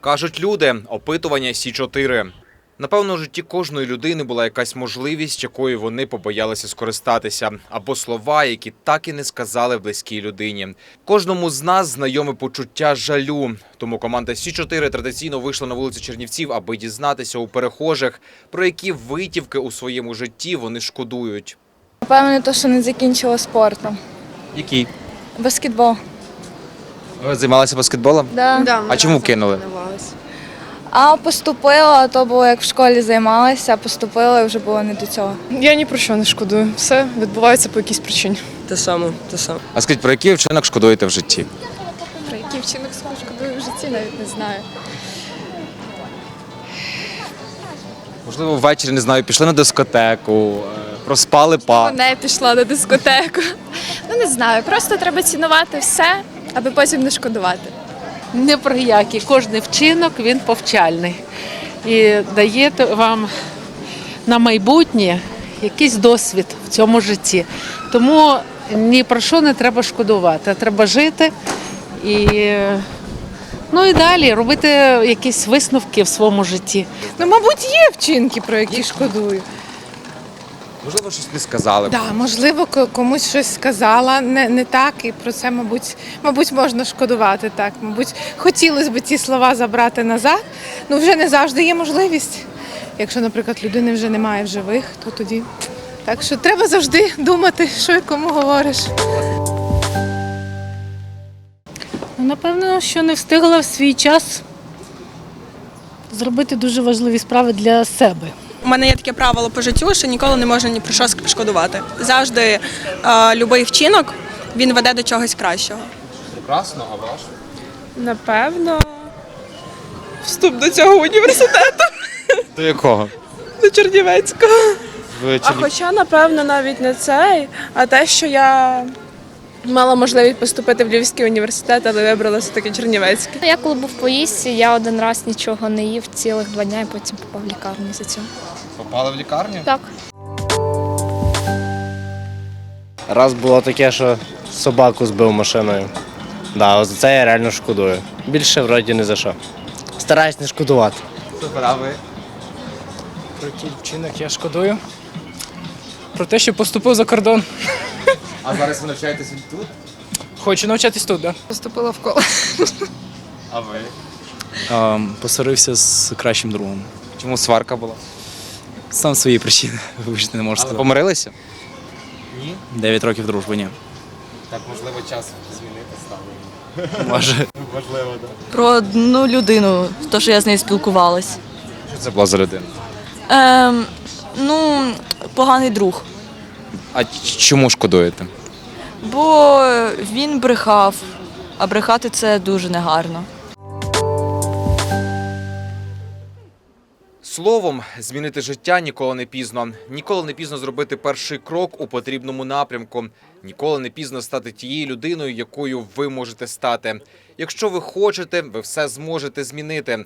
Кажуть люди, опитування Сі 4 Напевно, у житті кожної людини була якась можливість, якою вони побоялися скористатися, або слова, які так і не сказали близькій людині. Кожному з нас знайоме почуття жалю. Тому команда Сі 4 традиційно вийшла на вулицю Чернівців, аби дізнатися у перехожих, про які витівки у своєму житті вони шкодують. Напевно, то, що не закінчила спортом. Який Баскетбол. Ви займалися баскетболом? Да. А чому кинули? А поступила, то було як в школі займалася, а поступила і вже було не до цього. Я ні про що не шкодую. Все відбувається по якійсь причині. Те саме, те саме. А скажіть, про який вчинок шкодуєте в житті? Про який вчинок шкодую в житті, навіть не знаю. Можливо, ввечері не знаю, пішли на дискотеку, е, проспали па. Не пішла на дискотеку. Ну не знаю, просто треба цінувати все, аби потім не шкодувати. Не про який. Кожний вчинок він повчальний і дає вам на майбутнє якийсь досвід в цьому житті. Тому ні про що не треба шкодувати, а треба жити і, ну і далі робити якісь висновки в своєму житті. Ну, мабуть, є вчинки, про які шкодую. Можливо, щось не сказали. Да, можливо, комусь щось сказала не, не так, і про це, мабуть, мабуть, можна шкодувати так. Мабуть, хотілося б ці слова забрати назад. Ну, вже не завжди є можливість. Якщо, наприклад, людини вже немає в живих, то тоді. Так що треба завжди думати, що і кому говориш. Ну, Напевно, що не встигла в свій час зробити дуже важливі справи для себе. У мене є таке правило по життю, що ніколи не можна ні про що шкодувати. Завжди е, будь-який вчинок він веде до чогось кращого. Прекрасно, а ваш? Напевно, вступ до цього університету До якого? до Чернівецького. В А хоча, напевно, навіть не цей, а те, що я мала можливість поступити в Львівський університет, але вибрала все-таки Чернівецький. Я коли був в поїздці, я один раз нічого не їв цілих два дня і потім попав в лікарню за цього. Попали в лікарню? Так. Раз було таке, що собаку збив машиною. Да, за це я реально шкодую. Більше вроді не за що. Стараюсь не шкодувати. Супер, а ви? Про який вчинок я шкодую. Про те, що поступив за кордон. А зараз ви навчаєтеся тут? Хочу навчатись тут, так? Поступила в коло. А ви? Да? Посварився з кращим другом. Чому сварка була? Сам свої причини, вибачте, не можу сказати. помирилися? Ні. Дев'ять років дружби, ні. Так, можливо, час змінити стало. Може. Важливо, так. Про одну людину, то, що я з нею спілкувалась. Що це була за людина? Ем, ну, поганий друг. А чому шкодуєте? Бо він брехав, а брехати це дуже негарно. Словом, змінити життя ніколи не пізно. Ніколи не пізно зробити перший крок у потрібному напрямку. Ніколи не пізно стати тією людиною, якою ви можете стати. Якщо ви хочете, ви все зможете змінити.